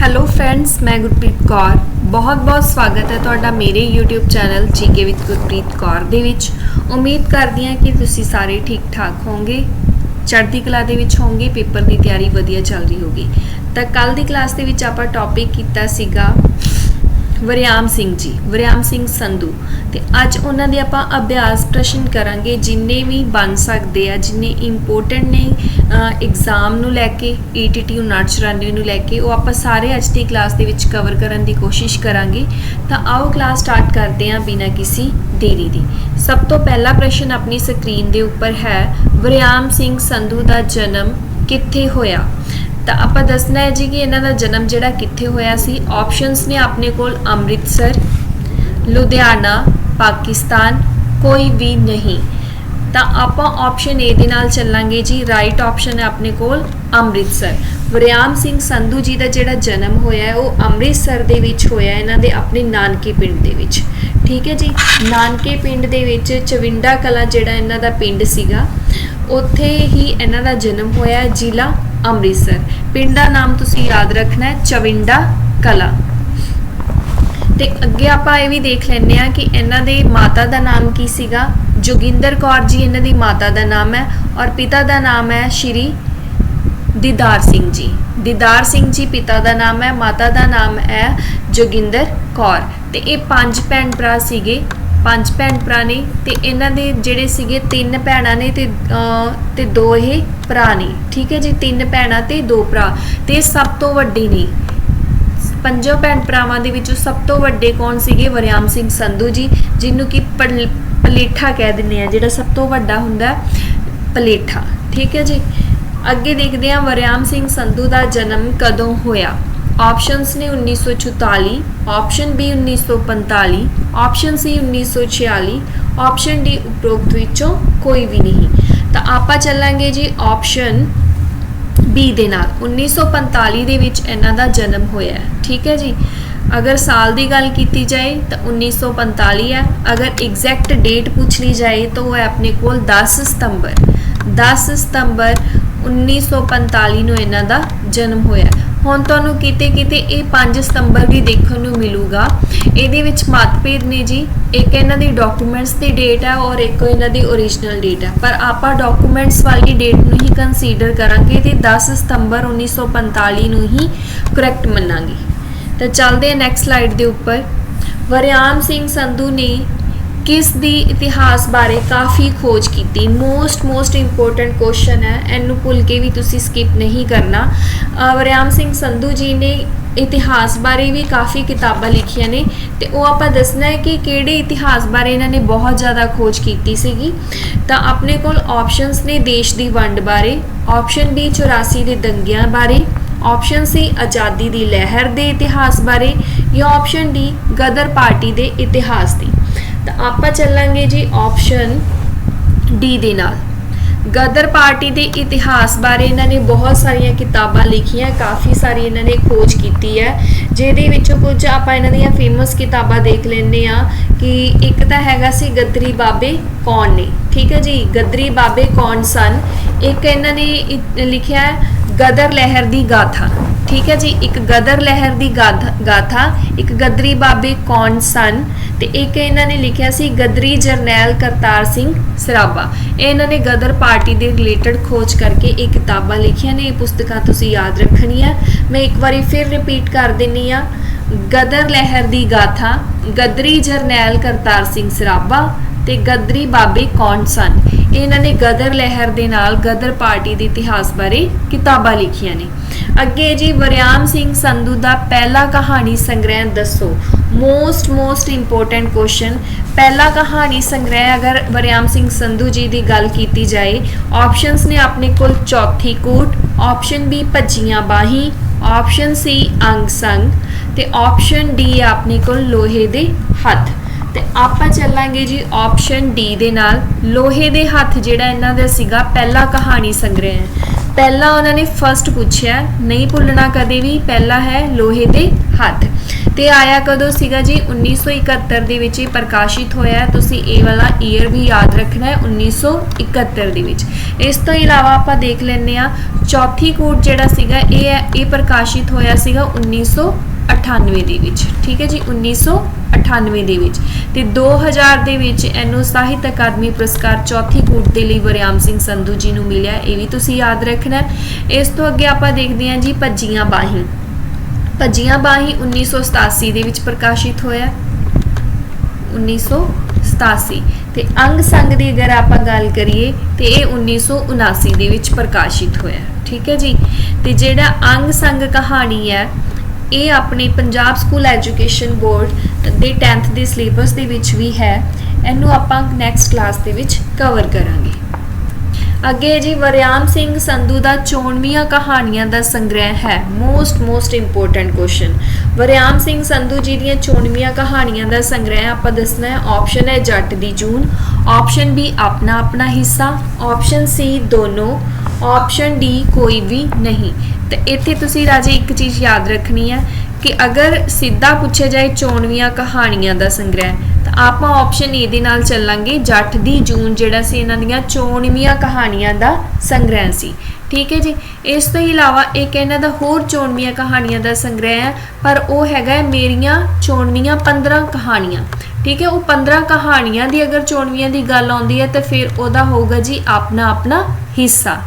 Hello friends ਮੈਂ ਗੁਰਪ੍ਰੀਤ ਕੌਰ ਬਹੁਤ-ਬਹੁਤ ਸਵਾਗਤ ਹੈ ਤੁਹਾਡਾ ਮੇਰੇ YouTube channel GK with Gurpreet Kaur ਦੇ ਵਿੱਚ ਉਮੀਦ ਕਰਦੀ ਹਾਂ ਕਿ ਤੁਸੀਂ ਸਾਰੇ ਠੀਕ-ਠਾਕ ਹੋਵੋਗੇ ਚੜ੍ਹਦੀ ਕਲਾ ਦੇ ਵਿੱਚ ਹੋਵੋਗੇ ਪੇਪਰ ਦੀ ਤਿਆਰੀ ਵਧੀਆ ਚੱਲ ਰਹੀ ਹੋਗੀ ਤਾਂ ਕੱਲ ਦੀ ਕਲਾਸ ਦੇ ਵਿੱਚ ਆਪਾਂ ਟੌਪਿਕ ਕੀਤਾ ਸੀਗਾ ਵਰਿਆਮ ਸਿੰਘ ਜੀ, ਵਰਿਆਮ ਸਿੰਘ ਸੰਧੂ। ਤੇ ਅੱਜ ਉਹਨਾਂ ਦੇ ਆਪਾਂ ਅਭਿਆਸ ਪ੍ਰਸ਼ਨ ਕਰਾਂਗੇ ਜਿੰਨੇ ਵੀ ਬਣ ਸਕਦੇ ਆ, ਜਿੰਨੇ ਇੰਪੋਰਟੈਂਟ ਨੇ ਐਗਜ਼ਾਮ ਨੂੰ ਲੈ ਕੇ E ETT 994 ਨੂੰ ਲੈ ਕੇ, ਉਹ ਆਪਾਂ ਸਾਰੇ ਅੱਜ ਦੀ ਕਲਾਸ ਦੇ ਵਿੱਚ ਕਵਰ ਕਰਨ ਦੀ ਕੋਸ਼ਿਸ਼ ਕਰਾਂਗੇ। ਤਾਂ ਆਓ ਕਲਾਸ ਸਟਾਰਟ ਕਰਦੇ ਹਾਂ ਬਿਨਾਂ ਕਿਸੇ ਦੇਰੀ ਦੀ। ਸਭ ਤੋਂ ਪਹਿਲਾ ਪ੍ਰਸ਼ਨ ਆਪਣੀ ਸਕਰੀਨ ਦੇ ਉੱਪਰ ਹੈ, ਵਰਿਆਮ ਸਿੰਘ ਸੰਧੂ ਦਾ ਜਨਮ ਕਿੱਥੇ ਹੋਇਆ? ਤਾਂ ਆਪਾਂ ਦੱਸਣਾ ਹੈ ਜੀ ਕਿ ਇਹਨਾਂ ਦਾ ਜਨਮ ਜਿਹੜਾ ਕਿੱਥੇ ਹੋਇਆ ਸੀ। ਆਪਸ਼ਨਸ ਨੇ ਆਪਣੇ ਕੋਲ ਅੰਮ੍ਰਿਤਸਰ, ਲੁਧਿਆਣਾ, ਪਾਕਿਸਤਾਨ, ਕੋਈ ਵੀ ਨਹੀਂ। ਤਾਂ ਆਪਾਂ ਆਪਸ਼ਨ A ਦੇ ਨਾਲ ਚੱਲਾਂਗੇ ਜੀ। ਰਾਈਟ ਆਪਸ਼ਨ ਹੈ ਆਪਣੇ ਕੋਲ ਅੰਮ੍ਰਿਤਸਰ। ਵਰਿਆਮ ਸਿੰਘ ਸੰਧੂ ਜੀ ਦਾ ਜਿਹੜਾ ਜਨਮ ਹੋਇਆ ਉਹ ਅੰਮ੍ਰਿਤਸਰ ਦੇ ਵਿੱਚ ਹੋਇਆ ਇਹਨਾਂ ਦੇ ਆਪਣੇ ਨਾਨਕੇ ਪਿੰਡ ਦੇ ਵਿੱਚ। ਠੀਕ ਹੈ ਜੀ? ਨਾਨਕੇ ਪਿੰਡ ਦੇ ਵਿੱਚ ਚਵਿੰਡਾ ਕਲਾ ਜਿਹੜਾ ਇਹਨਾਂ ਦਾ ਪਿੰਡ ਸੀਗਾ, ਉੱਥੇ ਹੀ ਇਹਨਾਂ ਦਾ ਜਨਮ ਹੋਇਆ ਜ਼ਿਲ੍ਹਾ ਅੰਮ੍ਰਿਤਸਰ। ਪਿੰਡ ਦਾ ਨਾਮ ਤੁਸੀਂ ਯਾਦ ਰੱਖਣਾ ਹੈ, ਚਵਿੰਡਾ ਕਲਾ। ਤੇ ਅੱਗੇ ਆਪਾਂ ਇਹ ਵੀ ਦੇਖ ਲੈਂਦੇ ਆ ਕਿ ਇਹਨਾਂ ਦੇ ਮਾਤਾ ਦਾ ਨਾਮ ਕੀ ਸੀਗਾ। ਜੋਗਿੰਦਰ ਕੌਰ ਜੀ ਇਹਨਾਂ ਦੀ ਮਾਤਾ ਦਾ ਨਾਮ ਹੈ ਔਰ ਪਿਤਾ ਦਾ ਨਾਮ ਹੈ ਸ਼੍ਰੀ ਦੀਦਾਰ ਸਿੰਘ ਜੀ। ਦੀਦਾਰ ਸਿੰਘ ਜੀ ਪਿਤਾ ਦਾ ਨਾਮ ਹੈ, ਮਾਤਾ ਦਾ ਨਾਮ ਹੈ ਜੋਗਿੰਦਰ ਕੌਰ। ਤੇ ਇਹ ਪੰਜ ਭੈਣ ਭਰਾ ਸੀਗੇ। ਪੰਜ ਭੈਣ ਭਰਾ ਨੇ ਤੇ ਇਹਨਾਂ ਦੇ ਜਿਹੜੇ ਸੀਗੇ ਤਿੰਨ ਭੈਣਾਂ ਨੇ ਤੇ ਤੇ ਦੋ ਇਹ ਭਰਾ ਨੇ। ਠੀਕ ਹੈ ਜੀ? ਤਿੰਨ ਭੈਣਾਂ ਤੇ ਦੋ ਭਰਾ। ਤੇ ਇਹ ਸਭ ਤੋਂ ਵੱਡੇ ਨੇ। ਪੰਜੋ ਭੈਣ ਭਰਾਵਾਂ ਦੇ ਵਿੱਚੋਂ ਸਭ ਤੋਂ ਵੱਡੇ ਕੌਣ ਸੀਗੇ? ਵਰਿਆਮ ਸਿੰਘ ਸੰਧੂ ਜੀ, ਜਿਹਨੂੰ ਕਿ ਪਲ- ਪਲੇਠਾ ਕਹਿ ਦਿੰਦੇ ਆ, ਜਿਹੜਾ ਸਭ ਤੋਂ ਵੱਡਾ ਹੁੰਦਾ ਪਲੇਠਾ। ਠੀਕ ਹੈ ਜੀ? ਅੱਗੇ ਦੇਖਦੇ ਹਾਂ ਵਰਿਆਮ ਸਿੰਘ ਸੰਧੂ ਦਾ ਜਨਮ ਕਦੋਂ ਹੋਇਆ? ਆਪਸ਼ਨਸ ਨੇ 1944 option B 1945 option C 1946 option D ਉਪਰੋਕਤ ਵਿੱਚੋਂ ਕੋਈ ਵੀ ਨਹੀਂ। ਤਾਂ ਆਪਾਂ ਚੱਲਾਂਗੇ ਜੀ ਆਪਸ਼ਨ ਬੀ ਦੇ ਨਾਲ। 1945 ਦੇ ਵਿੱਚ ਇਹਨਾਂ ਦਾ ਜਨਮ ਹੋਇਆ ਹੈ, ਠੀਕ ਹੈ ਜੀ? ਅਗਰ ਸਾਲ ਦੀ ਗੱਲ ਕੀਤੀ ਜਾਏ ਤਾਂ 1945 ਹੈ। ਅਗਰ ਐਗਜ਼ੈਕਟ ਡੇਟ ਪੁੱਛ ਲਈ ਜਾਏ ਤਾਂ ਉਹ ਹੈ ਆਪਣੇ ਕੋਲ 10 ਸਤੰਬਰ। 10 ਸਤੰਬਰ 1945 ਨੂੰ ਇਹਨਾਂ ਦਾ ਜਨਮ ਹੋਇਆ ਹੁਣ ਤੁਹਾਨੂੰ ਕਿਤੇ ਕਿਤੇ ਇਹ 5 ਸਤੰਬਰ ਵੀ ਦੇਖਣ ਨੂੰ ਮਿਲੂਗਾ। ਇਹਦੇ ਵਿੱਚ ਮਤਭੇਦ ਨੇ ਜੀ, ਇੱਕ ਇਹਨਾਂ ਦੀ ਡਾਕੂਮੈਂਟਸ ਦੀ ਡੇਟ ਹੈ ਔਰ ਇੱਕ ਇਹਨਾਂ ਦੀ origignal ਡੇਟ ਹੈ ਪਰ ਆਪਾਂ ਡਾਕੂਮੈਂਟਸ ਵਾਲੀ ਡੇਟ ਨੂੰ ਹੀ ਕੰਸੀਡਰ ਕਰਾਂਗੇ ਤੇ 10 ਸਤੰਬਰ 1945 ਨੂੰ ਹੀ ਕਰੈਕਟ ਮੰਨਾਂਗੇ। ਤਾਂ ਚੱਲਦੇ ਹਾਂ ਨੈਕਸਟ ਸਲਾਈਡ ਦੇ ਉੱਪਰ। ਵਰਿਆਮ ਸਿੰਘ ਸੰਧੂ ਨੇ ਕਿਸ ਦੀ ਇਤਿਹਾਸ ਬਾਰੇ ਕਾਫੀ ਖੋਜ ਕੀਤੀ। ਮੋਸਟ ਮੋਸਟ ਇੰਪੋਰਟੈਂਟ ਕੁਐਸਚਨ ਹੈ। ਇਹਨੂੰ ਭੁੱਲ ਕੇ ਵੀ ਤੁਸੀਂ ਸਕਿਪ ਨਹੀਂ ਕਰਨਾ। ਵਰਿਆਮ ਸਿੰਘ ਸੰਧੂ ਜੀ ਨੇ ਇਤਿਹਾਸ ਬਾਰੇ ਵੀ ਕਾਫੀ ਕਿਤਾਬਾਂ ਲਿਖੀਆਂ ਨੇ ਤੇ ਉਹ ਆਪਾਂ ਦੱਸਣਾ ਹੈ ਕਿ ਕਿਹੜੇ ਇਤਿਹਾਸ ਬਾਰੇ ਇਹਨਾਂ ਨੇ ਬਹੁਤ ਜ਼ਿਆਦਾ ਖੋਜ ਕੀਤੀ ਸੀਗੀ। ਤਾਂ ਆਪਣੇ ਕੋਲ ਆਪਸ਼ਨਸ ਨੇ ਦੇਸ਼ ਦੀ ਵੰਡ ਬਾਰੇ ਆਪਸ਼ਨ ਬੀ 84 ਦੇ ਦੰਗਿਆਂ ਬਾਰੇ ਆਪਸ਼ਨ ਸੀ ਆਜ਼ਾਦੀ ਦੀ ਲਹਿਰ ਦੇ ਇਤਿਹਾਸ ਬਾਰੇ, ਜਾਂ ਆਪਸ਼ਨ ਡੀ ਗਦਰ ਪਾਰਟੀ ਦੇ ਇਤਿਹਾਸ ਦੀ। ਤਾਂ ਆਪਾਂ ਚੱਲਾਂਗੇ ਜੀ ਆਪਸ਼ਨ ਡੀ ਦੇ ਨਾਲ। ਗਦਰ ਪਾਰਟੀ ਦੇ ਇਤਿਹਾਸ ਬਾਰੇ ਇਹਨਾਂ ਨੇ ਬਹੁਤ ਸਾਰੀਆਂ ਕਿਤਾਬਾਂ ਲਿਖੀਆਂ, ਕਾਫੀ ਸਾਰੀ ਇਹਨਾਂ ਨੇ ਖੋਜ ਕੀਤੀ ਹੈ, ਜਿਹਦੇ ਵਿੱਚੋਂ ਕੁਝ ਆਪਾਂ ਇਹਨਾਂ ਦੀਆਂ ਫੇਮਸ ਕਿਤਾਬਾਂ ਦੇਖ ਲੈਂਦੇ ਆ ਕਿ ਇੱਕ ਤਾਂ ਹੈਗਾ ਸੀ ਗਦਰੀ ਬਾਬੇ ਕੌਣ ਨੇ, ਠੀਕ ਹੈ ਜੀ? ਗਦਰੀ ਬਾਬੇ ਕੌਣ ਸਨ? ਇੱਕ ਇਹਨਾਂ ਨੇ ਲਿਖਿਆ ਗਦਰ ਲਹਿਰ ਦੀ ਗਾਥਾ। ਠੀਕ ਹੈ ਜੀ, ਇੱਕ ਗਦਰ ਲਹਿਰ ਦੀ ਗਾਥਾ ਗਾਥਾ, ਇੱਕ ਗਦਰੀ ਬਾਬੇ ਕੌਣ ਸਨ? ਤੇ ਇੱਕ ਇਹਨਾਂ ਨੇ ਲਿਖਿਆ ਸੀ, ਗਦਰੀ ਜਰਨੈਲ ਕਰਤਾਰ ਸਿੰਘ ਸਰਾਭਾ। ਇਹ ਇਹਨਾਂ ਨੇ ਗਦਰ ਪਾਰਟੀ ਦੇ ਰਿਲੇਟਡ ਖੋਜ ਕਰਕੇ ਇਹ ਕਿਤਾਬਾਂ ਲਿਖੀਆਂ ਨੇ, ਇਹ ਪੁਸਤਕਾਂ ਤੁਸੀਂ ਯਾਦ ਰੱਖਣੀਆਂ। ਮੈਂ ਇੱਕ ਵਾਰੀ ਫਿਰ ਰਿਪੀਟ ਕਰ ਦਿੰਨੀ ਆ ਗਦਰ ਲਹਿਰ ਦੀ ਗਾਥਾ, ਗਦਰੀ ਜਰਨੈਲ ਕਰਤਾਰ ਸਿੰਘ ਸਰਾਭਾ ਤੇ ਗਦਰੀ ਬਾਬੇ ਕੌਣ ਸਨ? ਇਹਨਾਂ ਨੇ ਗਦਰ ਲਹਿਰ ਦੇ ਨਾਲ ਗਦਰ ਪਾਰਟੀ ਦੇ ਇਤਿਹਾਸ ਬਾਰੇ ਕਿਤਾਬਾਂ ਲਿਖੀਆਂ ਨੇ। ਅੱਗੇ ਜੀ ਵਰਿਆਮ ਸਿੰਘ ਸੰਧੂ ਦਾ ਪਹਿਲਾ ਕਹਾਣੀ ਸੰਗ੍ਰਹਿ ਦੱਸੋ। ਮੋਸਟ ਮੋਸਟ ਇੰਪੋਰਟੈਂਟ ਕੁਐਸਚਨ ਪਹਿਲਾ ਕਹਾਣੀ ਸੰਗ੍ਰਹਿ ਅਗਰ ਵਰਿਆਮ ਸਿੰਘ ਸੰਧੂ ਜੀ ਦੀ ਗੱਲ ਕੀਤੀ ਜਾਏ ਆਪਸ਼ਨਸ ਨੇ ਆਪਣੇ ਕੋਲ Chauthi Koot option B Bhajjian Bahi option C Ang Sang ਤੇ ਆਪਸ਼ਨ ਡੀ ਆਪਣੇ ਕੋਲ ਲੋਹੇ ਦੇ ਹੱਥ। ਤੇ ਆਪਾਂ ਚੱਲਾਂਗੇ ਜੀ ਆਪਸ਼ਨ ਡੀ ਦੇ ਨਾਲ। ਲੋਹੇ ਦੇ ਹੱਥ ਜਿਹੜਾ ਇਹਨਾਂ ਦਾ ਸੀਗਾ, ਪਹਿਲਾ ਕਹਾਣੀ ਸੰਗ੍ਰਹਿ ਹੈ। ਪਹਿਲਾ ਉਹਨਾਂ ਨੇ ਫਸਟ ਪੁੱਛਿਆ, ਨਹੀਂ ਭੁੱਲਣਾ ਕਦੇ ਵੀ, ਪਹਿਲਾ ਹੈ ਲੋਹੇ ਦੇ ਹੱਥ। ਤੇ ਆਇਆ ਕਦੋਂ ਸੀਗਾ ਜੀ? 1971 ਦੇ ਵਿੱਚ ਇਹ ਪ੍ਰਕਾਸ਼ਿਤ ਹੋਇਆ ਤੁਸੀਂ ਇਹ ਵਾਲਾ ਈਅਰ ਵੀ ਯਾਦ ਰੱਖਣਾ ਹੈ 1971 ਦੇ ਵਿੱਚ। ਇਸ ਤੋਂ ਇਲਾਵਾ ਆਪਾਂ ਦੇਖ ਲੈਂਦੇ ਆ ਚੌਥੀ ਕੋਟ ਜਿਹੜਾ ਸੀਗਾ, ਇਹ ਇਹ ਪ੍ਰਕਾਸ਼ਿਤ ਹੋਇਆ ਸੀਗਾ 1998 ਦੇ ਵਿੱਚ, ਠੀਕ ਹੈ ਜੀ 1998 ਦੇ ਵਿੱਚ। ਤੇ 2000 ਦੇ ਵਿੱਚ ਇਹਨੂੰ ਸਾਹਿਤ ਅਕਾਦਮੀ ਪੁਰਸਕਾਰ ਚੌਥੀ ਕੂਟ ਦੇ ਲਈ ਵਰਿਆਮ ਸਿੰਘ ਸੰਧੂ ਜੀ ਨੂੰ ਮਿਲਿਆ, ਇਹ ਵੀ ਤੁਸੀਂ ਯਾਦ ਰੱਖਣਾ ਇਸ ਤੋਂ ਅੱਗੇ ਆਪਾਂ ਦੇਖਦੇ ਹਾਂ ਜੀ ਭੱਜੀਆਂ ਬਾਹੀਂ। ਭੱਜੀਆਂ ਬਾਹੀਂ 1987 ਦੇ ਵਿੱਚ ਪ੍ਰਕਾਸ਼ਿਤ ਹੋਇਆ। 1987 ਤੇ ਅੰਗ ਸੰਗ ਦੀ ਅਗਰ ਆਪਾਂ ਗੱਲ ਕਰੀਏ, ਤੇ ਇਹ 1979 ਦੇ ਵਿੱਚ ਪ੍ਰਕਾਸ਼ਿਤ ਹੋਇਆ, ਠੀਕ ਹੈ ਜੀ। ਤੇ ਜਿਹੜਾ ਅੰਗ ਸੰਗ ਕਹਾਣੀ ਹੈ ਇਹ ਆਪਣੇ ਪੰਜਾਬ ਸਕੂਲ ਐਜੂਕੇਸ਼ਨ ਬੋਰਡ ਦੇ 10th ਦੇ ਸਿਲੇਬਸ ਦੇ ਵਿੱਚ ਵੀ ਹੈ। ਇਹਨੂੰ ਆਪਾਂ ਨੈਕਸਟ ਕਲਾਸ ਦੇ ਵਿੱਚ ਕਵਰ ਕਰਾਂਗੇ। ਅੱਗੇ ਜੀ ਵਰਿਆਮ ਸਿੰਘ ਸੰਧੂ ਦਾ ਚੋਣਵੀਆਂ ਕਹਾਣੀਆਂ ਦਾ ਸੰਗ੍ਰਹਿ ਹੈ। Most most important question Waryam Singh Sandhu ji ਦੀਆਂ ਚੋਣਵੀਆਂ ਕਹਾਣੀਆਂ ਦਾ ਸੰਗ੍ਰਹਿ ਆਪਾਂ ਦੱਸਣਾ ਹੈ। ਆਪਸ਼ਨ ਹੈ ਜੱਟ ਦੀ ਜੂਨ। ਆਪਸ਼ਨ ਬੀ ਆਪਣਾ ਆਪਣਾ ਹਿੱਸਾ। ਆਪਸ਼ਨ ਸੀ ਦੋਨੋਂ। ਆਪਸ਼ਨ ਡੀ ਕੋਈ ਵੀ ਨਹੀਂ। ਤੇ ਇੱਥੇ ਤੁਸੀਂ ਰਾਜੇ ਇੱਕ ਚੀਜ਼ ਯਾਦ ਰੱਖਣੀ ਹੈ ਕਿ ਅਗਰ ਸਿੱਧਾ ਪੁੱਛਿਆ ਜਾਏ ਚੋਣਵੀਆਂ ਕਹਾਣੀਆਂ ਦਾ ਸੰਗ੍ਰਹਿ, ਤਾਂ ਆਪਾਂ ਆਪਸ਼ਨ ਏ ਦੇ ਨਾਲ ਚੱਲਾਂਗੇ, ਜੱਟ ਦੀ ਜੂਨ ਜਿਹੜਾ ਸੀ ਇਹਨਾਂ ਦੀਆਂ ਚੋਣਵੀਆਂ ਕਹਾਣੀਆਂ ਦਾ ਸੰਗ੍ਰਹਿ ਸੀ। ਠੀਕ ਹੈ ਜੀ? ਇਸ ਤੋਂ ਇਲਾਵਾ ਇੱਕ ਇਹਨਾਂ ਦਾ ਹੋਰ ਚੋਣਵੀਆਂ ਕਹਾਣੀਆਂ ਦਾ ਸੰਗ੍ਰਹਿ ਹੈ, ਪਰ ਉਹ ਹੈਗਾ ਹੈ ਮੇਰੀਆਂ ਚੋਣਵੀਆਂ 15 ਕਹਾਣੀਆਂ। ਠੀਕ ਹੈ? ਉਹ 15 ਕਹਾਣੀਆਂ ਦੀ ਅਗਰ ਚੋਣਵੀਆਂ ਦੀ ਗੱਲ ਆਉਂਦੀ ਹੈ, ਤਾਂ ਫਿਰ ਉਹਦਾ ਹੋਊਗਾ ਜੀ ਆਪਣਾ ਆਪਣਾ ਹਿੱਸਾ।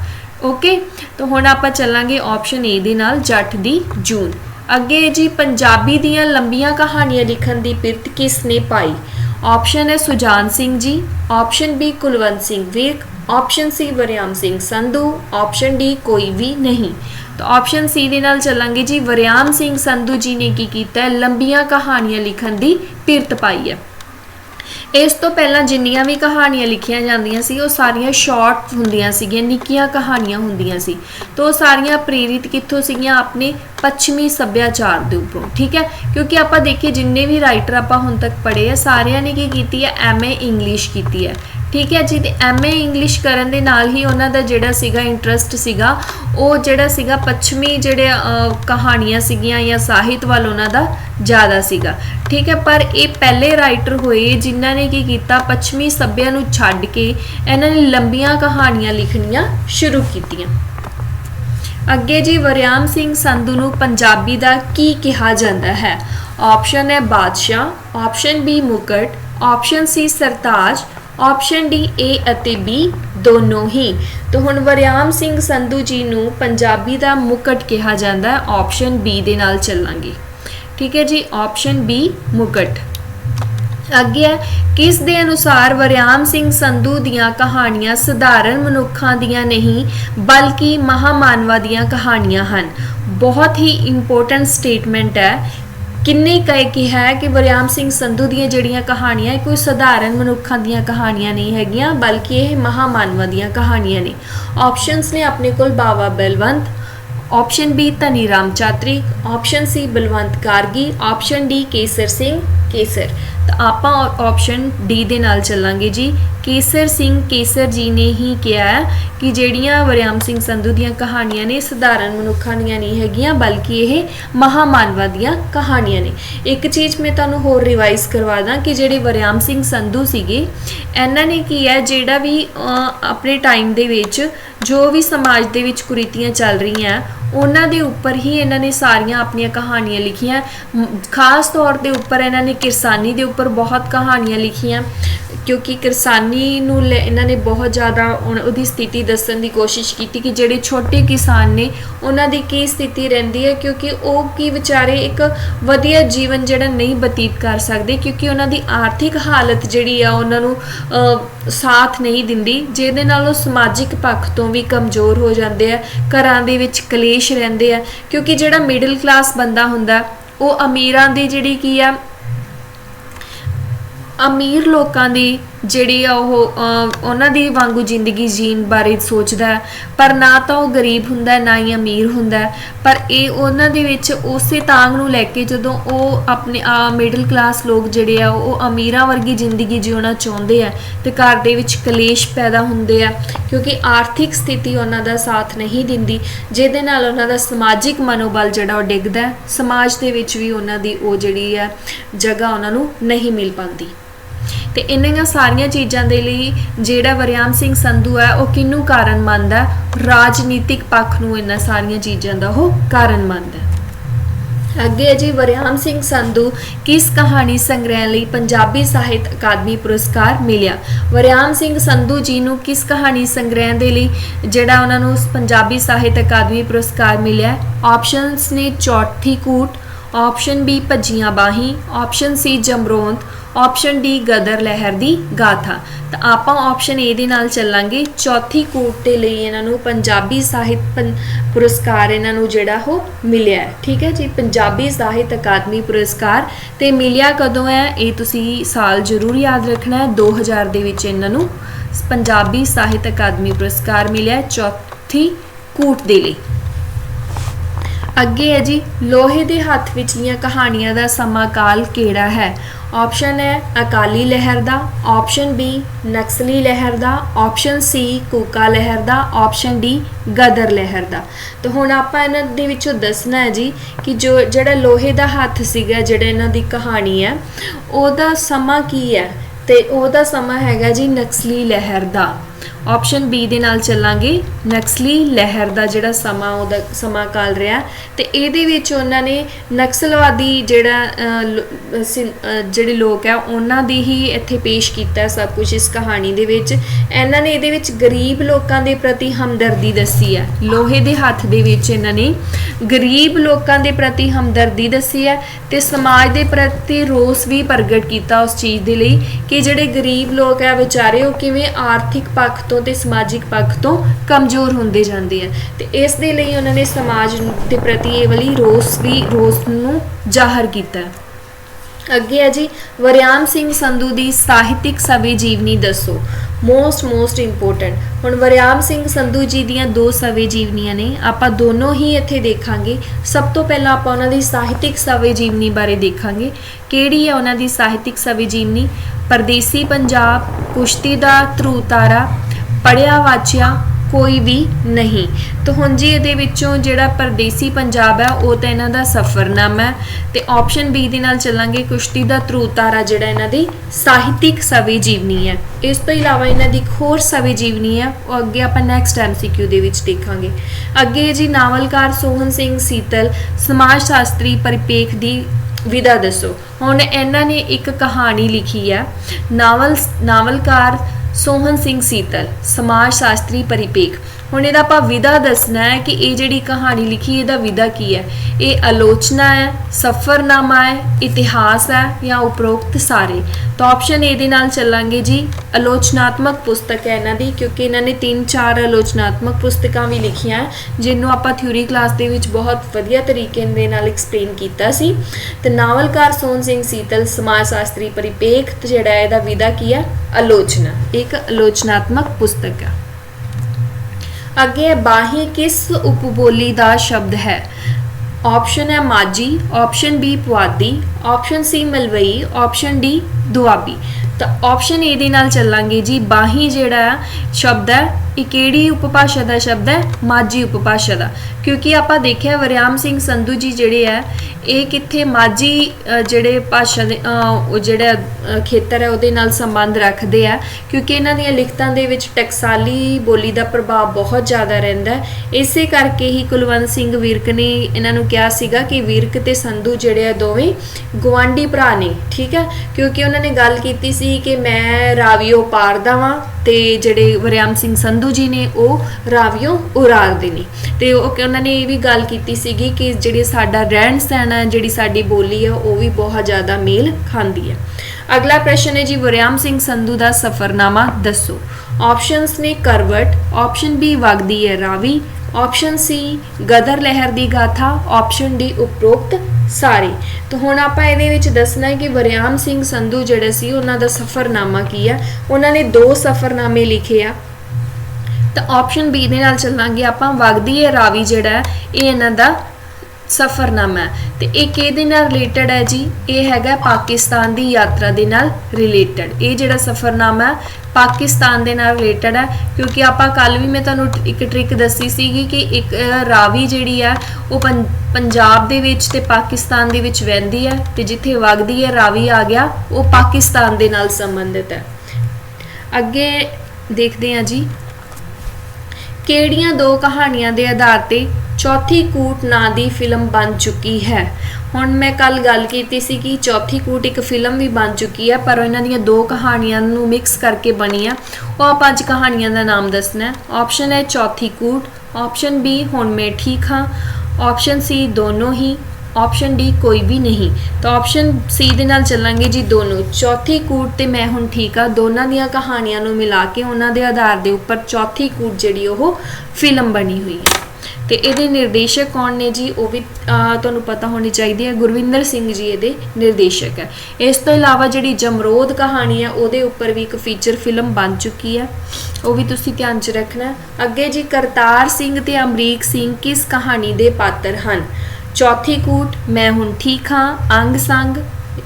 ਓਕੇ ਤਾਂ ਹੁਣ ਆਪਾਂ ਚੱਲਾਂਗੇ ਆਪਸ਼ਨ ਏ ਦੇ ਨਾਲ ਜੱਟ ਦੀ ਜੂਨ। ਅੱਗੇ ਜੀ ਪੰਜਾਬੀ ਦੀਆਂ ਲੰਬੀਆਂ ਕਹਾਣੀਆਂ ਲਿਖਣ ਦੀ ਪਿਰਤ ਕਿਸ ਨੇ ਪਾਈ? ਆਪਸ਼ਨ ਹੈ Sujan Singh ji option B Kulwant Singh Virk option C Waryam Singh Sandhu option D ਕੋਈ ਵੀ ਨਹੀਂ। ਤਾਂ ਆਪਸ਼ਨ ਸੀ ਦੇ ਨਾਲ ਚੱਲਾਂਗੇ ਜੀ ਵਰਿਆਮ ਸਿੰਘ ਸੰਧੂ ਜੀ ਨੇ ਕੀ ਕੀਤਾ ਲੰਬੀਆਂ ਕਹਾਣੀਆਂ ਲਿਖਣ ਦੀ ਪਿਰਤ ਪਾਈ ਹੈ। ਇਸ ਤੋਂ ਪਹਿਲਾਂ ਜਿੰਨੀਆਂ ਵੀ ਕਹਾਣੀਆਂ ਲਿਖੀਆਂ ਜਾਂਦੀਆਂ ਸੀ, ਉਹ ਸਾਰੀਆਂ ਸ਼ਾਰਟ ਹੁੰਦੀਆਂ ਸੀਗੀਆਂ, ਨਿੱਕੀਆਂ ਕਹਾਣੀਆਂ ਹੁੰਦੀਆਂ ਸੀ। ਤੋਂ ਉਹ ਸਾਰੀਆਂ ਪ੍ਰੇਰਿਤ ਕਿੱਥੋਂ ਸੀਗੀਆਂ? ਆਪਣੇ ਪੱਛਮੀ ਸੱਭਿਆਚਾਰ ਦੇ ਉੱਪਰੋਂ, ਠੀਕ ਹੈ? ਕਿਉਂਕਿ ਆਪਾਂ ਦੇਖੀਏ, ਜਿੰਨੇ ਵੀ ਰਾਈਟਰ ਆਪਾਂ ਹੁਣ ਤੱਕ ਪੜ੍ਹੇ ਆ, ਸਾਰਿਆਂ ਨੇ ਕੀ ਕੀਤੀ ਹੈ? ਐਮਏ ਇੰਗਲਿਸ਼ ਕੀਤੀ ਹੈ। ਠੀਕ ਹੈ ਜੀ, ਤੇ ਐਮਏ ਇੰਗਲਿਸ਼ ਕਰਨ ਦੇ ਨਾਲ ਹੀ ਉਹਨਾਂ ਦਾ ਜਿਹੜਾ ਸੀਗਾ ਇੰਟਰਸਟ ਸੀਗਾ, ਉਹ ਜਿਹੜਾ ਸੀਗਾ ਪੱਛਮੀ ਜਿਹੜੇ ਕਹਾਣੀਆਂ ਸੀਗੀਆਂ ਜਾਂ ਸਾਹਿਤ ਵੱਲ ਉਹਨਾਂ ਦਾ ਜ਼ਿਆਦਾ ਸੀਗਾ। ਠੀਕ ਹੈ, ਪਰ ਇਹ ਪਹਿਲੇ ਰਾਈਟਰ ਹੋਏ ਜਿਨ੍ਹਾਂ ਨੇ ਕੀ ਕੀਤਾ, ਪੱਛਮੀ ਸੱਭਿਆ ਨੂੰ ਛੱਡ ਕੇ ਇਹਨਾਂ ਨੇ ਲੰਬੀਆਂ ਕਹਾਣੀਆਂ ਲਿਖਣੀਆਂ ਸ਼ੁਰੂ ਕੀਤੀਆਂ। ਅੱਗੇ ਜੀ, ਵਰਿਆਮ ਸਿੰਘ ਸੰਧੂ ਨੂੰ ਪੰਜਾਬੀ ਦਾ ਕੀ ਕਿਹਾ ਜਾਂਦਾ ਹੈ? ਆਪਸ਼ਨ ਹੈ ਬਾਦਸ਼ਾਹ ਆਪਸ਼ਨ ਬੀ ਮੁਕਟ ਆਪਸ਼ਨ ਸੀ ਸਰਤਾਜ ਆਪਸ਼ਨ ਡੀ, ਏ ਅਤੇ ਬੀ ਦੋਨੋਂ ਹੀ। ਤਾਂ ਹੁਣ ਵਰਿਆਮ ਸਿੰਘ ਸੰਧੂ ਜੀ ਨੂੰ ਪੰਜਾਬੀ ਦਾ ਮੁਕਟ ਕਿਹਾ ਜਾਂਦਾ ਹੈ। ਆਪਸ਼ਨ ਬੀ ਦੇ ਨਾਲ ਚੱਲਾਂਗੇ। ਠੀਕ ਹੈ ਜੀ, ਆਪਸ਼ਨ ਬੀ, ਮੁਕਟ। ਅੱਗੇ ਹੈ, ਕਿਸ ਦੇ ਅਨੁਸਾਰ ਵਰਿਆਮ ਸਿੰਘ ਸੰਧੂ ਦੀਆਂ ਕਹਾਣੀਆਂ ਸਧਾਰਨ ਮਨੁੱਖਾਂ ਦੀਆਂ ਨਹੀਂ, ਬਲਕਿ ਮਹਾਮਾਨਵਾਂ ਦੀਆਂ ਕਹਾਣੀਆਂ ਹਨ? ਬਹੁਤ ਹੀ ਇੰਪੋਰਟੈਂਟ ਸਟੇਟਮੈਂਟ ਹੈ। ਕਿੰਨੇ ਕਹੇ ਕਿ ਹੈ ਕਿ ਵਰਿਆਮ ਸਿੰਘ ਸੰਧੂ ਦੀਆਂ ਜਿਹੜੀਆਂ ਕਹਾਣੀਆਂ, ਇਹ ਕੋਈ ਸਧਾਰਨ ਮਨੁੱਖਾਂ ਦੀਆਂ ਕਹਾਣੀਆਂ ਨਹੀਂ ਹੈਗੀਆਂ, ਬਲਕਿ ਇਹ ਮਹਾਮਾਨਵਾਂ ਦੀਆਂ ਕਹਾਣੀਆਂ ਨੇ। ਆਪਸ਼ਨਸ ਨੇ ਆਪਣੇ ਕੋਲ Bawa Balwant option B Dhani Ram Chatrik option C Balwant Gargi option D Kesar Singh Kesar. ਤਾਂ ਆਪਾਂ ਆਪਸ਼ਨ ਡੀ ਦੇ ਨਾਲ ਚੱਲਾਂਗੇ ਜੀ। ਕੇਸਰ ਸਿੰਘ ਕੇਸਰ ਜੀ ਨੇ ਹੀ ਕਿਹਾ ਕਿ ਜਿਹੜੀਆਂ ਵਰਿਆਮ ਸਿੰਘ ਸੰਧੂ ਦੀਆਂ ਕਹਾਣੀਆਂ ਨੇ, ਸਧਾਰਨ ਮਨੁੱਖਾਂ ਦੀਆਂ ਨਹੀਂ ਹੈਗੀਆਂ, ਬਲਕਿ ਇਹ ਮਹਾਮਾਨਵਾਂ ਦੀਆਂ ਕਹਾਣੀਆਂ ਨੇ। ਇੱਕ ਚੀਜ਼ ਮੈਂ ਤੁਹਾਨੂੰ ਹੋਰ ਰਿਵਾਈਜ਼ ਕਰਵਾ ਦਾਂ ਕਿ ਜਿਹੜੇ ਵਰਿਆਮ ਸਿੰਘ ਸੰਧੂ ਸੀਗੇ, ਇਹਨਾਂ ਨੇ ਕੀ ਹੈ, ਜਿਹੜਾ ਵੀ ਆਪਣੇ ਟਾਈਮ ਦੇ ਵਿੱਚ ਜੋ ਵੀ ਸਮਾਜ ਦੇ ਵਿੱਚ ਕੁਰੀਤੀਆਂ ਚੱਲ ਰਹੀਆਂ ਉਹਨਾਂ ਦੇ ਉੱਪਰ ਹੀ ਇਹਨਾਂ ਨੇ ਸਾਰੀਆਂ ਆਪਣੀਆਂ ਕਹਾਣੀਆਂ ਲਿਖੀਆਂ। ਖਾਸ ਤੌਰ ਦੇ ਉੱਪਰ ਇਹਨਾਂ ਨੇ ਕਿਰਸਾਨੀ ਦੇ ਉੱਪਰ ਬਹੁਤ ਕਹਾਣੀਆਂ ਲਿਖੀਆਂ। ਕਿਉਂਕਿ ਕਿਸਾਨੀ ਨੂੰ ਲੈ ਇਹਨਾਂ ਨੇ ਬਹੁਤ ਜ਼ਿਆਦਾ ਉਨ- ਉਹਦੀ ਸਥਿਤੀ ਦੱਸਣ ਦੀ ਕੋਸ਼ਿਸ਼ ਕੀਤੀ ਕਿ ਜਿਹੜੇ ਛੋਟੇ ਕਿਸਾਨ ਨੇ, ਉਹਨਾਂ ਦੀ ਕੀ ਸਥਿਤੀ ਰਹਿੰਦੀ ਹੈ, ਕਿਉਂਕਿ ਉਹ ਕੀ ਵਿਚਾਰੇ ਇੱਕ ਵਧੀਆ ਜੀਵਨ ਜਿਹੜਾ ਨਹੀਂ ਬਤੀਤ ਕਰ ਸਕਦੇ, ਕਿਉਂਕਿ ਉਹਨਾਂ ਦੀ ਆਰਥਿਕ ਹਾਲਤ ਜਿਹੜੀ ਆ ਉਹਨਾਂ ਨੂੰ ਸਾਥ ਨਹੀਂ ਦਿੰਦੀ, ਜਿਹਦੇ ਨਾਲ ਉਹ ਸਮਾਜਿਕ ਪੱਖ ਤੋਂ ਵੀ ਕਮਜ਼ੋਰ ਹੋ ਜਾਂਦੇ ਆ, ਘਰਾਂ ਦੇ ਵਿੱਚ ਕਲੇਸ਼ ਰਹਿੰਦੇ ਆ, ਕਿਉਂਕਿ ਜਿਹੜਾ ਮਿਡਲ ਕਲਾਸ ਬੰਦਾ ਹੁੰਦਾ, ਉਹ ਅਮੀਰਾਂ ਦੀ ਜਿਹੜੀ ਕੀ ਆ ਅਮੀਰ ਲੋਕਾਂ ਦੀ ਜਿਹੜੀ ਆ ਉਹ ਉਹਨਾਂ ਦੀ ਵਾਂਗੂ ਜ਼ਿੰਦਗੀ ਜੀਣ ਬਾਰੇ ਸੋਚਦਾ ਪਰ ਨਾ ਤਾਂ ਉਹ ਗਰੀਬ ਹੁੰਦਾ ਨਾ ਹੀ ਅਮੀਰ ਹੁੰਦਾ ਪਰ ਇਹ ਉਹਨਾਂ ਦੇ ਵਿੱਚ ਉਸੇ ਤਾਂਗ ਨੂੰ ਲੈ ਕੇ ਜਦੋਂ ਉਹ ਆਪਣੇ ਮਿਡਲ ਕਲਾਸ ਲੋਕ ਜਿਹੜੇ ਆ, ਉਹ ਅਮੀਰਾਂ ਵਰਗੀ ਜ਼ਿੰਦਗੀ ਜਿਉਣਾ ਚਾਹੁੰਦੇ ਆ ਤੇ ਘਰ ਦੇ ਵਿੱਚ ਕਲੇਸ਼ ਪੈਦਾ ਹੁੰਦੇ ਆ, ਕਿਉਂਕਿ ਆਰਥਿਕ ਸਥਿਤੀ ਉਹਨਾਂ ਦਾ ਸਾਥ ਨਹੀਂ ਦਿੰਦੀ, ਜਿਹਦੇ ਨਾਲ ਉਹਨਾਂ ਦਾ ਸਮਾਜਿਕ ਮਨੋਬਲ ਜਿਹੜਾ ਉਹ ਡਿੱਗਦਾ ਸਮਾਜ ਦੇ ਵਿੱਚ ਵੀ ਉਹਨਾਂ ਦੀ ਉਹ ਜਿਹੜੀ ਆ, ਜਗ੍ਹਾ ਉਹਨਾਂ ਨੂੰ ਨਹੀਂ ਮਿਲ ਪਾਉਂਦੀ। ਤੇ ਇਹਨਾਂ ਸਾਰੀਆਂ ਚੀਜ਼ਾਂ ਦੇ ਲਈ ਜਿਹੜਾ ਵਰਿਆਮ ਸਿੰਘ ਸੰਧੂ ਹੈ, ਉਹ ਕਿਹਨੂੰ ਕਾਰਨ ਮੰਨਦਾ ਰਾਜਨੀਤਿਕ ਪੱਖ ਨੂੰ ਇਹਨਾਂ ਸਾਰੀਆਂ ਚੀਜ਼ਾਂ ਦਾ ਉਹ ਕਾਰਨ ਮੰਨਦਾ ਹੈ। ਅੱਗੇ ਜੀ, ਵਰਿਆਮ ਸਿੰਘ ਸੰਧੂ, ਕਿਸ ਕਹਾਣੀ ਸੰਗ੍ਰਹਿ ਲਈ ਪੰਜਾਬੀ ਸਾਹਿਤ ਅਕਾਦਮੀ ਪੁਰਸਕਾਰ ਮਿਲਿਆ? ਵਰਿਆਮ ਸਿੰਘ ਸੰਧੂ ਜੀ ਨੂੰ ਕਿਸ ਕਹਾਣੀ ਸੰਗ੍ਰਹਿ ਦੇ ਲਈ ਜਿਹੜਾ ਉਹਨਾਂ ਨੂੰ ਪੰਜਾਬੀ ਸਾਹਿਤ ਅਕਾਦਮੀ ਪੁਰਸਕਾਰ ਮਿਲਿਆ ਆਪਸ਼ਨਸ ਨੇ ਚੌਥੀ ਕੂਟ option B ਭੱਜੀਆਂ ਬਾਹੀ, option C ਜਮਰੋਂਤ, option D ਗਦਰ ਲਹਿਰ ਦੀ ਗਾਥਾ। ਤਾਂ ਆਪਾਂ ਆਪਸ਼ਨ ਏ ਦੇ ਨਾਲ ਚੱਲਾਂਗੇ। ਚੌਥੀ ਕੂਟ ਦੇ ਲਈ ਇਹਨਾਂ ਨੂੰ ਪੰਜਾਬੀ ਸਾਹਿਤ ਪੰ- ਪੁਰਸਕਾਰ ਇਹਨਾਂ ਨੂੰ ਜਿਹੜਾ ਉਹ ਮਿਲਿਆ ਠੀਕ ਹੈ ਜੀ? ਪੰਜਾਬੀ ਸਾਹਿਤ ਅਕਾਦਮੀ ਪੁਰਸਕਾਰ ਤੇ ਮਿਲਿਆ ਕਦੋਂ ਹੈ? ਇਹ ਤੁਸੀਂ ਸਾਲ ਜ਼ਰੂਰ ਯਾਦ ਰੱਖਣਾ ਹੈ। 2000 ਦੇ ਵਿੱਚ ਇਹਨਾਂ ਨੂੰ ਪੰਜਾਬੀ ਸਾਹਿਤ ਅਕਾਦਮੀ ਪੁਰਸਕਾਰ ਮਿਲਿਆ ਚੌਥੀ ਕੂਟ ਦੇ ਲਈ। ਅੱਗੇ ਹੈ ਜੀ, ਲੋਹੇ ਦੇ ਹੱਥ ਵਿੱਚਲੀਆਂ ਕਹਾਣੀਆਂ ਦਾ ਸਮਾਂ ਕਾਲ ਕਿਹੜਾ ਹੈ? ਆਪਸ਼ਨ ਹੈ ਅਕਾਲੀ ਲਹਿਰ ਦਾ ਆਪਸ਼ਨ ਬੀ ਨਕਸਲੀ ਲਹਿਰ ਦਾ ਆਪਸ਼ਨ ਸੀ ਕੂਕਾ ਲਹਿਰ ਦਾ ਆਪਸ਼ਨ ਡੀ ਗਦਰ ਲਹਿਰ ਦਾ। ਤਾਂ ਹੁਣ ਆਪਾਂ ਇਹਨਾਂ ਦੇ ਵਿੱਚੋਂ ਦੱਸਣਾ ਹੈ ਜੀ ਕਿ ਜੋ ਜਿਹੜਾ ਲੋਹੇ ਦਾ ਹੱਥ ਸੀਗਾ, ਜਿਹੜਾ ਇਹਨਾਂ ਦੀ ਕਹਾਣੀ ਹੈ, ਉਹਦਾ ਸਮਾਂ ਕੀ ਹੈ? ਤੇ ਉਹਦਾ ਸਮਾਂ ਹੈਗਾ ਜੀ ਨਕਸਲੀ ਲਹਿਰ ਦਾ। ਆਪਸ਼ਨ ਬੀ ਦੇ ਨਾਲ ਚੱਲਾਂਗੇ ਨਕਸਲੀ ਲਹਿਰ ਦਾ ਜਿਹੜਾ ਸਮਾਂ ਉਹਦਾ ਸਮਾਂ ਕਾਲ ਰਿਹਾ ਤੇ ਇਹਦੇ ਵਿੱਚ ਉਹਨਾਂ ਨੇ ਨਕਸਲਵਾਦੀ ਜਿਹੜਾ ਜਿਹੜੇ ਲੋਕ ਆ ਉਹਨਾਂ ਦੀ ਹੀ ਇੱਥੇ ਪੇਸ਼ ਕੀਤਾ ਸਭ ਕੁਝ ਇਸ ਕਹਾਣੀ ਦੇ ਵਿੱਚ। ਇਹਨਾਂ ਨੇ ਇਹਦੇ ਵਿੱਚ ਗਰੀਬ ਲੋਕਾਂ ਦੇ ਪ੍ਰਤੀ ਹਮਦਰਦੀ ਦੱਸੀ ਹੈ। ਲੋਹੇ ਦੇ ਹੱਥ ਦੇ ਵਿੱਚ ਇਹਨਾਂ ਨੇ ਗਰੀਬ ਲੋਕਾਂ ਦੇ ਪ੍ਰਤੀ ਹਮਦਰਦੀ ਦੱਸੀ ਹੈ ਤੇ ਸਮਾਜ ਦੇ ਪ੍ਰਤੀ ਰੋਸ ਵੀ ਪ੍ਰਗਟ ਕੀਤਾ ਉਸ ਚੀਜ਼ ਦੇ ਲਈ ਕਿ ਜਿਹੜੇ ਗਰੀਬ ਲੋਕ ਆ ਵਿਚਾਰੇ, ਉਹ ਕਿਵੇਂ ਆਰਥਿਕ ਪੱਖ ਤੋਂ ਤੇ ਸਮਾਜਿਕ ਪੱਖ ਤੋਂ ਕਮਜ਼ੋਰ ਹੁੰਦੇ ਜਾਂਦੇ ਆ। ਤੇ ਇਸ ਦੇ ਲਈ ਉਹਨਾਂ ਨੇ ਸਮਾਜ ਦੇ ਪ੍ਰਤੀ ਇਹ ਵਾਲੀ ਰੋਸ ਵੀ, ਰੋਸ ਨੂੰ ਜ਼ਾਹਰ ਕੀਤਾ। ਅੱਗੇ ਹੈ ਜੀ, ਵਰਿਆਮ ਸਿੰਘ ਸੰਧੂ ਦੀ ਸਾਹਿਤਿਕ ਸਵੈ ਜੀਵਨੀ ਦੱਸੋ। ਮੋਸਟ ਮੋਸਟ ਇੰਪੋਰਟੈਂਟ ਹੁਣ ਵਰਿਆਮ ਸਿੰਘ ਸੰਧੂ ਜੀ ਦੀਆਂ ਦੋ ਸਵੈ ਜੀਵਨੀਆਂ ਨੇ। ਆਪਾਂ ਦੋਨੋਂ ਹੀ ਇੱਥੇ ਦੇਖਾਂਗੇ। ਸਭ ਤੋਂ ਪਹਿਲਾਂ ਆਪਾਂ ਉਹਨਾਂ ਦੀ ਸਾਹਿਤਿਕ ਸਵੈ ਜੀਵਨੀ ਬਾਰੇ ਦੇਖਾਂਗੇ। ਕਿਹੜੀ ਹੈ ਉਹਨਾਂ ਦੀ ਸਾਹਿਤਿਕ ਸਵੈ ਜੀਵਨੀ? ਪਰਦੇਸੀ ਪੰਜਾਬ, ਕੁਸ਼ਤੀ ਦਾ ਧਰੂ ਤਾਰਾ ਪੜਿਆ ਵਾਚਿਆ ਕੋਈ ਵੀ ਨਹੀਂ। ਤਾਂ ਹੁਣ ਜੀ ਇਹਦੇ ਵਿੱਚੋਂ ਜਿਹੜਾ ਪਰਦੇਸੀ ਪੰਜਾਬ ਹੈ, ਉਹ ਤਾਂ ਇਹਨਾਂ ਦਾ ਸਫਰਨਾਮਾ ਹੈ। ਤੇ ਆਪਸ਼ਨ ਬੀ ਦੇ ਨਾਲ ਚੱਲਾਂਗੇ, ਕੁਸ਼ਤੀ ਦਾ ਧਰੂ ਤਾਰਾ ਜਿਹੜਾ ਇਹਨਾਂ ਦੀ ਸਾਹਿਤਿਕ ਸਵੈ ਜੀਵਨੀ ਹੈ। ਇਸ ਤੋਂ ਇਲਾਵਾ ਇਹਨਾਂ ਦੀ ਇੱਕ ਹੋਰ ਸਵੈ ਜੀਵਨੀ ਹੈ, ਉਹ ਅੱਗੇ ਆਪਾਂ ਨੈਕਸਟ ਐਮਸੀਕਿਊ ਦੇ ਵਿੱਚ ਦੇਖਾਂਗੇ। ਅੱਗੇ ਜੀ ਨਾਵਲਕਾਰ ਸੋਹਨ ਸਿੰਘ ਸੀਤਲ ਸਮਾਜ ਸ਼ਾਸਤਰੀ ਪਰਿਪੇਖ ਦੀ ਵਿਦਾ ਦੱਸੋ। ਹੁਣ ਇਹਨਾਂ ਨੇ ਇੱਕ ਕਹਾਣੀ ਲਿਖੀ ਹੈ। ਨਾਵਲ ਨਾਵਲਕਾਰ ਸੋਹਨ ਸਿੰਘ ਸੀਤਲ ਸਮਾਜ ਸ਼ਾਸਤਰੀ ਪਰਿਪੇਖ। ਹੁਣ ਇਹਦਾ ਆਪਾਂ ਵਿਦਾ ਦੱਸਣਾ ਹੈ ਕਿ ਇਹ ਜਿਹੜੀ ਕਹਾਣੀ ਲਿਖੀ ਇਹਦਾ ਵਿਦਾ ਕੀ ਹੈ? ਇਹ ਆਲੋਚਨਾ ਹੈ ਸਫਰਨਾਮਾ ਹੈ ਇਤਿਹਾਸ ਹੈ ਜਾਂ ਉਪਰੋਕਤ ਸਾਰੇ? ਤਾਂ ਆਪਸ਼ਨ ਏ ਦੇ ਨਾਲ ਚੱਲਾਂਗੇ ਜੀ। ਆਲੋਚਨਾਤਮਕ ਪੁਸਤਕ ਹੈ ਇਹਨਾਂ ਦੀ ਕਿਉਂਕਿ ਇਹਨਾਂ ਨੇ ਤਿੰਨ ਚਾਰ ਆਲੋਚਨਾਤਮਕ ਪੁਸਤਕਾਂ ਵੀ ਲਿਖੀਆਂ ਹੈ, ਜਿਹਨੂੰ ਆਪਾਂ ਥਿਊਰੀ ਕਲਾਸ ਦੇ ਵਿੱਚ ਬਹੁਤ ਵਧੀਆ ਤਰੀਕੇ ਦੇ ਨਾਲ ਐਕਸਪਲੇਨ ਕੀਤਾ ਸੀ। ਤੇ ਨਾਵਲਕਾਰ ਸੋਹਨ ਸਿੰਘ ਸੀਤਲ ਸਮਾਜ ਸ਼ਾਸਤਰੀ ਪਰਿਪੇਖ ਤੇ ਜਿਹੜਾ ਇਹਦਾ ਵਿਦਾ ਕੀ ਹੈ? ਆਲੋਚਨਾ। ਇੱਕ ਆਲੋਚਨਾਤਮਕ ਪੁਸਤਕ ਹੈ। ਅੱਗੇ ਹੈ ਬਾਹੀ ਕਿਸ ਉਪਬੋਲੀ ਦਾ ਸ਼ਬਦ ਹੈ? ਆਪਸ਼ਨ ਹੈ Majhi option B Puadhi option C Malwai option D Doabi. ਤਾਂ ਆਪਸ਼ਨ ਏ ਦੇ ਨਾਲ ਚੱਲਾਂਗੇ ਜੀ, ਬਾਹੀ ਜਿਹੜਾ ਸ਼ਬਦ ਹੈ ਇਹ ਕਿਹੜੀ ਉਪਭਾਸ਼ਾ ਦਾ ਸ਼ਬਦ ਹੈ? ਮਾਝੀ ਉਪਭਾਸ਼ਾ ਦਾ। ਕਿਉਂਕਿ ਆਪਾਂ ਦੇਖਿਆ ਵਰਿਆਮ ਸਿੰਘ ਸੰਧੂ ਜੀ ਜਿਹੜੇ ਹੈ ਇਹ ਕਿੱਥੇ ਮਾਝੀ ਜਿਹੜੇ ਭਾਸ਼ਾ ਦੇ ਉਹ ਜਿਹੜਾ ਖੇਤਰ ਹੈ, ਉਹਦੇ ਨਾਲ ਸੰਬੰਧ ਰੱਖਦੇ ਆ। ਕਿਉਂਕਿ ਇਹਨਾਂ ਦੀਆਂ ਲਿਖਤਾਂ ਦੇ ਵਿੱਚ ਟਕਸਾਲੀ ਬੋਲੀ ਦਾ ਪ੍ਰਭਾਵ ਬਹੁਤ ਜ਼ਿਆਦਾ ਰਹਿੰਦਾ ਹੈ। ਇਸੇ ਕਰਕੇ ਹੀ ਕੁਲਵੰਤ ਸਿੰਘ ਵਿਰਕ ਨੇ ਇਹਨਾਂ ਨੂੰ ਕਿਹਾ ਸੀਗਾ ਕਿ ਵਿਰਕ ਤੇ ਸੰਧੂ ਜਿਹੜੇ ਆ ਦੋਵੇਂ ਗਵਾਂਢੀ ਭਰਾ ਨੇ, ਠੀਕ ਹੈ? ਕਿਉਂਕਿ ਉਹਨਾਂ ਨੇ ਗੱਲ ਕੀਤੀ ਸੀ ਕਿ ਮੈਂ ਰਾਵੀਓ ਪਾਰਦਾ ਵਾਂ ਤੇ ਜਿਹੜੇ ਵਰਿਆਮ ਸਿੰਘ ਸੰਧੂ ਸੰਧੂ ਜੀ ਨੇ ਉਹ ਰਾਵਿਓ ਉਰਾਰਦੇ ਨੇ ਤੇ ਉਹ ਉਹਨਾਂ ਨੇ ਇਹ ਵੀ ਗੱਲ ਕੀਤੀ ਸੀਗੀ ਕਿ ਜਿਹੜੀ ਸਾਡਾ ਰਹਿਣ ਸਹਿਣ ਹੈ ਜਿਹੜੀ ਸਾਡੀ ਬੋਲੀ ਹੈ ਉਹ ਵੀ ਬਹੁਤ ਜ਼ਿਆਦਾ ਮੇਲ ਖਾਂਦੀ ਹੈ ਅਗਲਾ ਪ੍ਰਸ਼ਨ ਹੈ ਜੀ, ਵਰਿਆਮ ਸਿੰਘ ਸੰਧੂ ਦਾ ਸਫਰਨਾਮਾ ਦੱਸੋ। ਆਪਸ਼ਨਸ ਨੇ ਕਰਵਟ, ਆਪਸ਼ਨ ਬੀ ਵਗਦੀ ਹੈ ਰਾਵੀ, ਆਪਸ਼ਨ ਸੀ ਗਦਰ ਲਹਿਰ ਦੀ ਗਾਥਾ, ਆਪਸ਼ਨ ਡੀ ਉਪਰੋਕਤ ਸਾਰੇ। ਤਾਂ ਹੁਣ ਆਪਾਂ ਇਹਦੇ ਵਿੱਚ ਦੱਸਣਾ ਹੈ ਕਿ ਵਰਿਆਮ ਸਿੰਘ ਸੰਧੂ ਜਿਹੜੇ ਸੀ, ਉਹਨਾਂ ਦਾ ਸਫਰਨਾਮਾ ਕੀ ਆ? ਉਹਨਾਂ ਨੇ ਦੋ ਸਫਰਨਾਮੇ ਲਿਖੇ ਆ। ਤਾਂ ਆਪਸ਼ਨ ਬੀ ਦੇ ਨਾਲ ਚੱਲਾਂਗੇ ਆਪਾਂ ਵਗਦੀ ਹੈ ਰਾਵੀ ਜਿਹੜਾ ਹੈ, ਇਹ ਇਹਨਾਂ ਦਾ ਸਫਰਨਾਮਾ ਹੈ। ਤੇ ਇਹ ਕਿਹਦੇ ਨਾਲ ਰਿਲੇਟਡ ਹੈ ਜੀ? ਇਹ ਹੈਗਾ ਪਾਕਿਸਤਾਨ ਦੀ ਯਾਤਰਾ ਦੇ ਨਾਲ ਰਿਲੇਟਡ ਇਹ ਜਿਹੜਾ ਸਫਰਨਾਮਾ ਹੈ ਪਾਕਿਸਤਾਨ ਦੇ ਨਾਲ ਰਿਲੇਟਡ ਹੈ ਕਿਉਂਕਿ ਆਪਾਂ ਕੱਲ ਵੀ ਮੈਂ ਤੁਹਾਨੂੰ ਇੱਕ ਟ੍ਰਿਕ ਦੱਸੀ ਸੀਗੀ ਕਿ ਇੱਕ ਰਾਵੀ ਜਿਹੜੀ ਹੈ ਉਹ ਪੰ- ਪੰਜਾਬ ਦੇ ਵਿੱਚ ਤੇ ਪਾਕਿਸਤਾਨ ਦੇ ਵਿੱਚ ਵਹਿੰਦੀ ਹੈ ਤੇ ਜਿੱਥੇ ਵਗਦੀ ਹੈ ਰਾਵੀ ਆ ਗਿਆ ਉਹ ਪਾਕਿਸਤਾਨ ਦੇ ਨਾਲ ਸੰਬੰਧਿਤ ਹੈ। ਅੱਗੇ ਦੇਖਦੇ ਹਾਂ ਜੀ। ਕਿਹੜੀਆਂ ਦੋ ਕਹਾਣੀਆਂ ਦੇ ਆਧਾਰ ਤੇ ਚੌਥੀ ਕੂਟ ਨਾਂ ਦੀ ਫਿਲਮ ਬਣ ਚੁੱਕੀ ਹੈ? ਹੁਣ ਮੈਂ ਕੱਲ ਗੱਲ ਕੀਤੀ ਸੀ ਕਿ ਚੌਥੀ ਕੂਟ ਇੱਕ ਫਿਲਮ ਵੀ ਬਣ ਚੁੱਕੀ ਹੈ, ਪਰ ਇਹਨਾਂ ਦੀਆਂ ਦੋ ਕਹਾਣੀਆਂ ਨੂੰ ਮਿਕਸ ਕਰਕੇ ਬਣੀ ਆ ਉਹ ਆਪਾਂ ਅੱਜ ਕਹਾਣੀਆਂ ਦਾ ਨਾਮ ਦੱਸਣਾ ਹੈ। ਆਪਸ਼ਨ ਹੈ ਚੌਥੀ ਕੂਟ ਆਪਸ਼ਨ ਬੀ ਹੁਣ ਮੈਂ ਠੀਕ ਹਾਂ। ਆਪਸ਼ਨ ਸੀ ਦੋਨੋਂ ਹੀ। ਆਪਸ਼ਨ ਡੀ ਕੋਈ ਵੀ ਨਹੀਂ। ਤਾਂ ਆਪਸ਼ਨ ਸੀ ਦੇ ਨਾਲ ਚੱਲਾਂਗੇ ਜੀ ਦੋਨੋਂ। ਚੌਥੀ ਕੂਟ ਤੇ ਮੈਂ ਹੁਣ ਠੀਕ ਆ ਦੋਨਾਂ ਦੀਆਂ ਕਹਾਣੀਆਂ ਨੂੰ ਮਿਲਾ ਕੇ ਉਹਨਾਂ ਦੇ ਆਧਾਰ ਦੇ ਉੱਪਰ ਚੌਥੀ ਕੂਟ ਜਿਹੜੀ ਉਹ ਫਿਲਮ ਬਣੀ ਹੋਈ ਹੈ। ਤੇ ਇਹਦੇ ਨਿਰਦੇਸ਼ਕ ਕੌਣ ਨੇ ਜੀ? ਉਹ ਵੀ ਤੁਹਾਨੂੰ ਪਤਾ ਹੋਣੀ ਚਾਹੀਦੀ ਹੈ। ਗੁਰਵਿੰਦਰ ਸਿੰਘ ਜੀ ਇਹਦੇ ਨਿਰਦੇਸ਼ਕ ਹੈ। ਇਸ ਤੋਂ ਇਲਾਵਾ ਜਿਹੜੀ ਜਮਰੋਦ ਕਹਾਣੀ ਹੈ, ਉਹਦੇ ਉੱਪਰ ਵੀ ਇੱਕ ਫੀਚਰ ਫਿਲਮ ਬਣ ਚੁੱਕੀ ਹੈ। ਉਹ ਵੀ ਤੁਸੀਂ ਧਿਆਨ 'ਚ ਰੱਖਣਾ ਅੱਗੇ ਜੀ ਕਰਤਾਰ ਸਿੰਘ ਤੇ ਅਮਰੀਕ ਸਿੰਘ ਕਿਸ ਕਹਾਣੀ ਦੇ ਪਾਤਰ ਹਨ? ਚੌਥੀ ਕੂਟ, ਮੈਂ ਹੁਣ ਠੀਕ ਹਾਂ, ਅੰਗ ਸੰਗ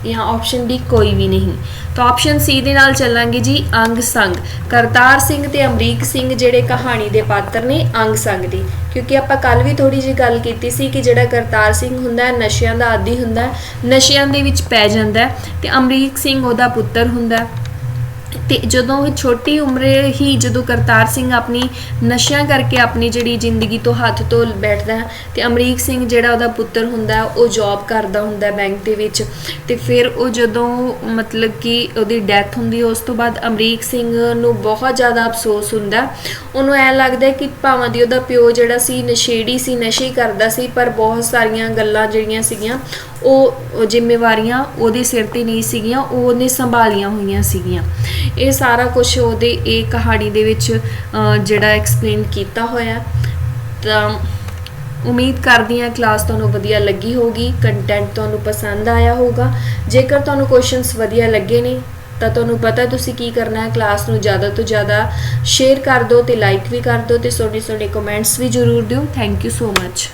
ਜਾਂ ਆਪਸ਼ਨ ਡੀ ਕੋਈ ਵੀ ਨਹੀਂ। ਤਾਂ ਆਪਸ਼ਨ ਸੀ ਦੇ ਨਾਲ ਚੱਲਾਂਗੇ ਜੀ, ਅੰਗ ਸੰਗ। ਕਰਤਾਰ ਸਿੰਘ ਤੇ ਅਮਰੀਕ ਸਿੰਘ ਜਿਹੜੇ ਕਹਾਣੀ ਦੇ ਪਾਤਰ ਨੇ, ਅੰਗ ਸੰਗ ਦੀ। ਕਿਉਂਕਿ ਆਪਾਂ ਕੱਲ ਵੀ ਥੋੜੀ ਜਿਹੀ ਗੱਲ ਕੀਤੀ ਸੀ ਕਿ ਜਿਹੜਾ ਕਰਤਾਰ ਸਿੰਘ ਹੁੰਦਾ ਨਸ਼ਿਆਂ ਦਾ ਆਦੀ ਹੁੰਦਾ ਨਸ਼ਿਆਂ ਦੇ ਵਿੱਚ ਪੈ ਜਾਂਦਾ ਹੈ ਤੇ ਅਮਰੀਕ ਸਿੰਘ ਉਹਦਾ ਪੁੱਤਰ ਹੁੰਦਾ ਤੇ ਜਦੋਂ ਉਹ ਛੋਟੀ ਉਮਰੇ ਹੀ ਜਦੋਂ ਕਰਤਾਰ ਸਿੰਘ ਆਪਣੀ ਨਸ਼ਿਆਂ ਕਰਕੇ ਆਪਣੀ ਜਿਹੜੀ ਜ਼ਿੰਦਗੀ ਤੋਂ ਹੱਥ ਧੋ ਬੈਠਦਾ ਹੈ ਤੇ ਅਮਰੀਕ ਸਿੰਘ ਜਿਹੜਾ ਉਹਦਾ ਪੁੱਤਰ ਹੁੰਦਾ ਉਹ ਜੌਬ ਕਰਦਾ ਹੁੰਦਾ ਬੈਂਕ ਦੇ ਵਿੱਚ। ਤੇ ਫਿਰ ਉਹ ਜਦੋਂ ਮਤਲਬ ਕਿ ਉਹਦੀ ਡੈਥ ਹੁੰਦੀ ਉਸ ਤੋਂ ਬਾਅਦ ਅਮਰੀਕ ਸਿੰਘ ਨੂੰ ਬਹੁਤ ਜ਼ਿਆਦਾ ਅਫਸੋਸ ਹੁੰਦਾ ਉਹਨੂੰ ਐ ਲੱਗਦਾ ਕਿ ਭਾਵਾਂ ਦੀ ਉਹਦਾ ਪਿਓ ਜਿਹੜਾ ਸੀ, ਨਸ਼ੇੜੀ ਸੀ, ਨਸ਼ੇ ਕਰਦਾ ਸੀ, ਪਰ ਬਹੁਤ ਸਾਰੀਆਂ ਗੱਲਾਂ ਜਿਹੜੀਆਂ ਸੀਗੀਆਂ ਉਹ ਉਹ ਜ਼ਿੰਮੇਵਾਰੀਆਂ ਉਹਦੇ ਸਿਰ ਤੇ ਨਹੀਂ ਸੀਗੀਆਂ, ਉਹ ਉਹਨੇ ਸੰਭਾਲੀਆਂ ਹੋਈਆਂ ਸੀਗੀਆਂ। ਇਹ ਸਾਰਾ ਕੁਝ ਉਹਦੇ ਇਹ ਕਹਾਣੀ ਦੇ ਵਿੱਚ ਜਿਹੜਾ ਐਕਸਪਲੇਨ ਕੀਤਾ ਹੋਇਆ ਤਾਂ ਉਮੀਦ ਕਰਦੀ ਹਾਂ ਕਲਾਸ ਤੁਹਾਨੂੰ ਵਧੀਆ ਲੱਗੀ ਹੋਗੀ ਕੰਟੈਂਟ ਤੁਹਾਨੂੰ ਪਸੰਦ ਆਇਆ ਹੋਗਾ ਜੇਕਰ ਤੁਹਾਨੂੰ ਕੁਐਸਚਨਸ ਵਧੀਆ ਲੱਗੇ ਨੇ, ਤਾਂ ਤੁਹਾਨੂੰ ਪਤਾ ਤੁਸੀਂ ਕੀ ਕਰਨਾ ਹੈ ਕਲਾਸ ਨੂੰ ਜ਼ਿਆਦਾ ਤੋਂ ਜ਼ਿਆਦਾ ਸ਼ੇਅਰ ਕਰ ਦਿਓ ਤੇ ਲਾਈਕ ਵੀ ਕਰ ਦਿਓ ਤੇ ਸੋਹਣੇ ਸੋਹਣੇ ਕਮੈਂਟਸ ਵੀ ਜ਼ਰੂਰ ਦਿਓ। Thank you so much